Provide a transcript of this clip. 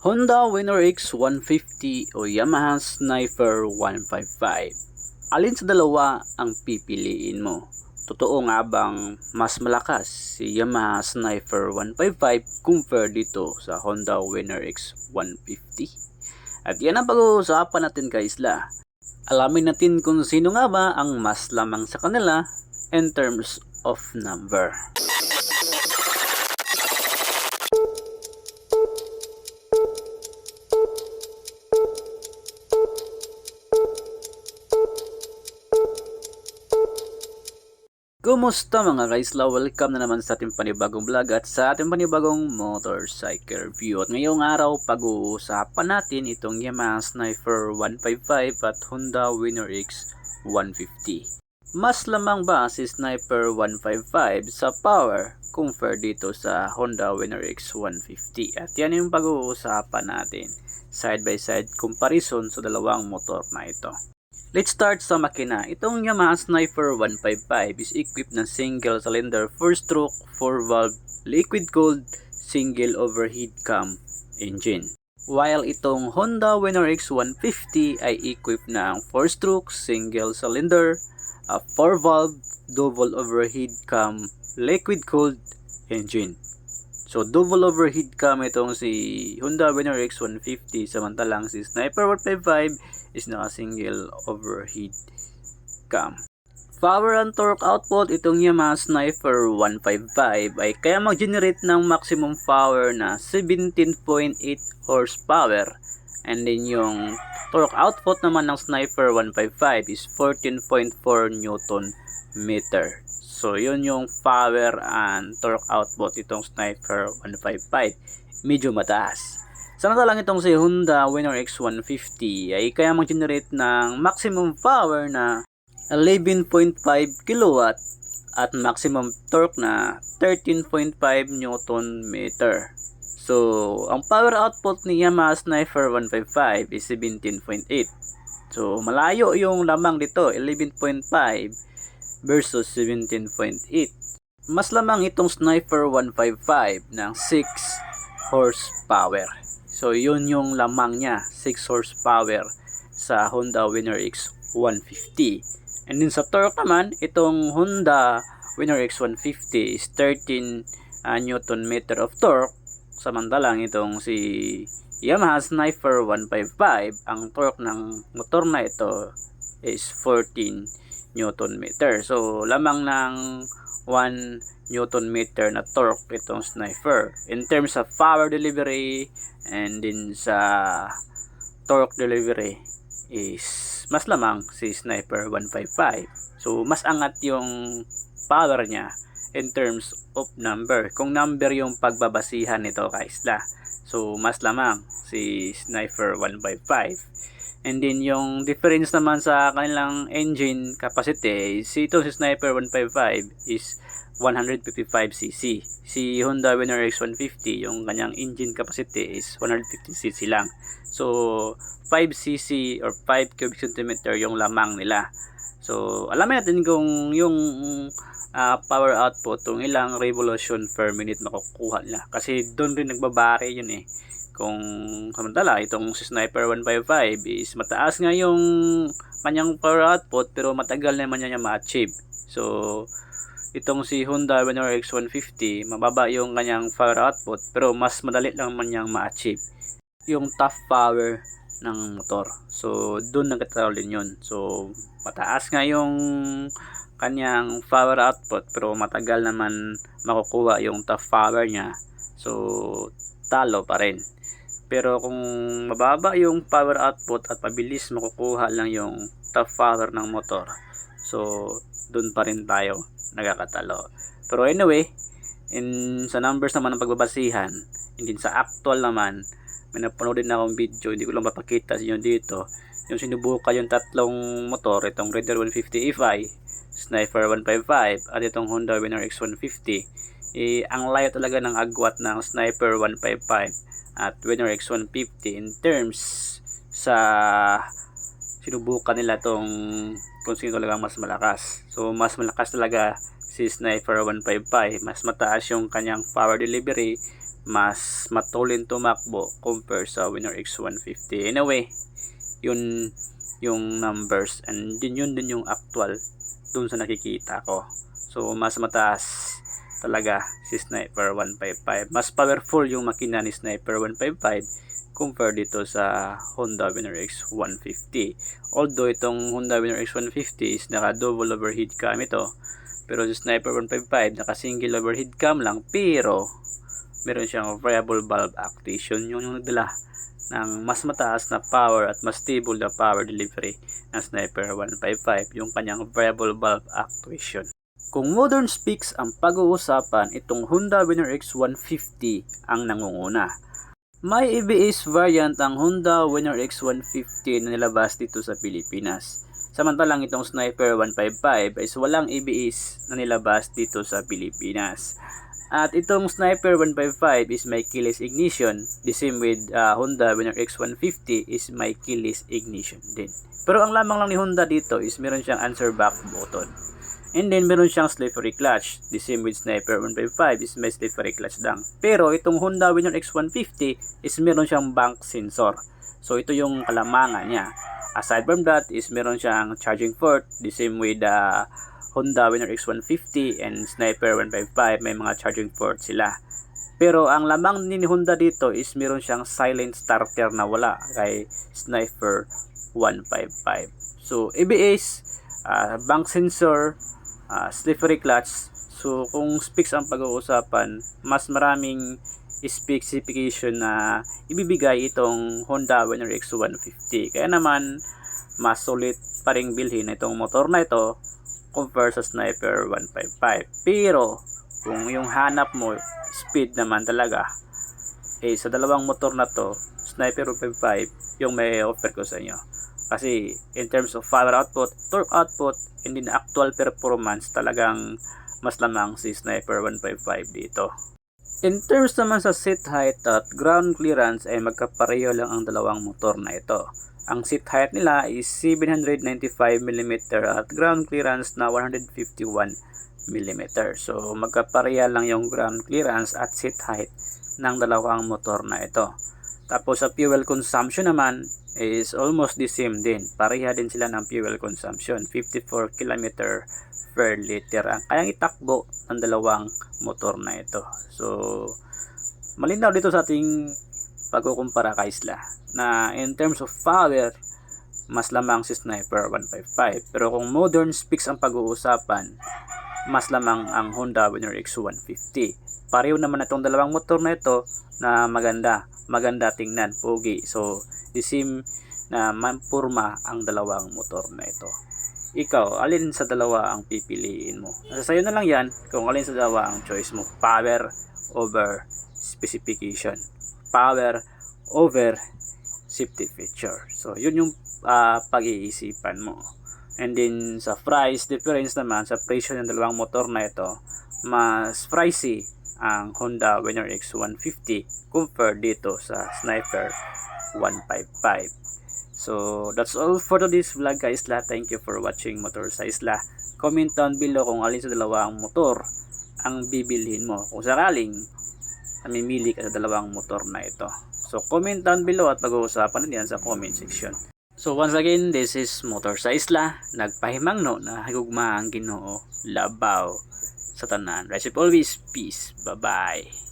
Honda Winner X 150 o Yamaha Sniper 155. Alin sa dalawa ang pipiliin mo? Totoo nga bang mas malakas si Yamaha Sniper 155 compare dito sa Honda Winner X 150? At yan ang pag-uusapan natin guys la. Alamin natin kung sino nga ba ang mas lamang sa kanila in terms of number. Kumusta mga guys? La, welcome na naman sa ating panibagong vlog at sa ating panibagong motorcycle review. At ngayong araw, pag-uusapan natin itong Yamaha Sniper 155 at Honda Winner X 150. Mas lamang ba si Sniper 155 sa power compare dito sa Honda Winner X 150? At yan yung pag-uusapan natin. Side by side comparison sa dalawang motor na ito. Let's start sa makina. Itong Yamaha Sniper 155 is equipped ng single cylinder 4-stroke 4-valve liquid-cooled single overhead cam engine. While itong Honda Winner X 150 ay equipped ng 4-stroke single cylinder 4-valve double overhead cam liquid-cooled engine. So, double overhead cam itong si Honda Winner X 150 samantalang si Sniper 155 is naka single overhead cam. Power and torque output itong Yamaha Sniper 155 ay kaya mag-generate ng maximum power na 17.8 horsepower and then yung torque output naman ng Sniper 155 is 14.4 newton meter. So, yun yung power and torque output itong Sniper 155. Medyo mataas. Samantalang itong si Honda Winner X150 ay kaya mag-generate ng maximum power na 11.5 kW at maximum torque na 13.5 Newton meter. So, ang power output ni Yamaha Sniper 155 is 17.8. So, malayo yung lamang dito, 11.5 versus 17.8. Mas lamang itong Sniper 155 ng 6 horsepower. So yun yung lamang niya, 6 horsepower sa Honda Winner X 150. And then sa torque naman, itong Honda Winner X 150 is 13 uh, Newton meter of torque. Samantalang itong si Yamaha Sniper 155, ang torque ng motor na ito is 14 Newton meter. So, lamang ng 1 Newton meter na torque itong sniper. In terms of power delivery and din sa torque delivery is mas lamang si sniper 155. So, mas angat yung power niya in terms of number. Kung number yung pagbabasihan nito kaisla. So, mas lamang si sniper 155. And then yung difference naman sa kanilang engine capacity, si ito si Sniper 155 is 155cc. Si Honda Winner X150, yung kanyang engine capacity is 150cc lang. So 5cc or 5 cubic centimeter yung lamang nila. So alamin natin kung yung uh, power output, kung ilang revolution per minute makukuha nila. Kasi doon rin nagbabari yun eh kung samantala itong si Sniper 155 is mataas nga yung kanyang power output pero matagal naman niya ma-achieve. So itong si Honda Venor X150 mababa yung kanyang power output pero mas madali lang man niyang ma-achieve yung top power ng motor. So doon nagkataon din yun. So mataas nga yung kanyang power output pero matagal naman makukuha yung top power niya. So talo pa rin. Pero kung mababa yung power output at mabilis makukuha lang yung top power ng motor. So, dun pa rin tayo nagkakatalo. Pero anyway, in sa numbers naman ng pagbabasihan, hindi sa actual naman, may napanood din akong video, hindi ko lang mapakita sa inyo dito. Yung sinubukan yung tatlong motor, itong Raider 150 EFI, Sniper 155, at itong Honda Winner X150, eh, ang layo talaga ng agwat ng Sniper 155 at Winner X150 in terms sa sinubukan nila tong kung sino talaga mas malakas. So mas malakas talaga si Sniper 155. Mas mataas yung kanyang power delivery, mas matulin tumakbo compare sa Winner X150. Anyway, yun yung numbers and din yun din yung actual dun sa nakikita ko. So, mas mataas talaga si Sniper 155. Mas powerful yung makina ni Sniper 155 compare dito sa Honda Winner X 150. Although itong Honda Winner X 150 is naka double overhead cam ito, pero si Sniper 155 naka single overhead cam lang pero meron siyang variable valve actuation yung yung nagdala ng mas mataas na power at mas stable na power delivery ng Sniper 155 yung kanyang variable valve actuation. Kung modern specs ang pag-uusapan, itong Honda Winner X 150 ang nangunguna. May ABS variant ang Honda Winner X 150 na nilabas dito sa Pilipinas. Samantalang itong Sniper 155 is walang ABS na nilabas dito sa Pilipinas. At itong Sniper 155 is may keyless ignition. The same with uh, Honda Winner X150 is may keyless ignition din. Pero ang lamang lang ni Honda dito is meron siyang answer back button. And then meron siyang slippery clutch. The same with Sniper 155 is may slippery clutch lang. Pero itong Honda Winner X150 is meron siyang bank sensor. So ito yung kalamangan niya. Aside from that is meron siyang charging port. The same with uh, Honda Winner X150 and Sniper 155 may mga charging port sila. Pero ang lamang ni Honda dito is meron siyang silent starter na wala kay Sniper 155. So ABS, uh, bank sensor, uh, slippery clutch. So kung specs ang pag-uusapan, mas maraming specification na ibibigay itong Honda Winner X150. Kaya naman mas sulit pa ring bilhin itong motor na ito compare sa Sniper 155. Pero kung yung hanap mo speed naman talaga eh sa dalawang motor na to Sniper 155 yung may offer ko sa inyo. Kasi in terms of power output, torque output, and din actual performance talagang mas lamang si Sniper 155 dito. In terms naman sa seat height at ground clearance ay magkapareho lang ang dalawang motor na ito. Ang seat height nila is 795mm at ground clearance na 151mm. So magkapareha lang yung ground clearance at seat height ng dalawang motor na ito. Tapos sa fuel consumption naman is almost the same din. Pareha din sila ng fuel consumption. 54 km per liter ang kayang itakbo ng dalawang motor na ito. So, malinaw dito sa ating pagkukumpara kay Isla na in terms of power, mas lamang si Sniper 155. Pero kung modern specs ang pag-uusapan, mas lamang ang Honda Winner X150. Pareho naman itong dalawang motor na ito na maganda. Maganda tingnan, pogi. So, the same na mampurma ang dalawang motor na ito. Ikaw, alin sa dalawa ang pipiliin mo? Nasa sayo na lang yan kung alin sa dalawa ang choice mo. Power over specification. Power over safety feature. So, yun yung uh, pag-iisipan mo. And then sa price difference naman sa presyo ng dalawang motor na ito, mas pricey ang Honda Winner X150 compared dito sa Sniper 155. So that's all for today's vlog guys la. Thank you for watching Motor sa Isla. Comment down below kung alin sa dalawang motor ang bibilhin mo. Kung sakaling namimili ka sa dalawang motor na ito. So comment down below at pag-uusapan din yan sa comment section. So once again, this is Motor sa Isla. Nagpahimang no na higugma ang ginoo. Labaw sa tanan. Recipe always peace. Bye-bye.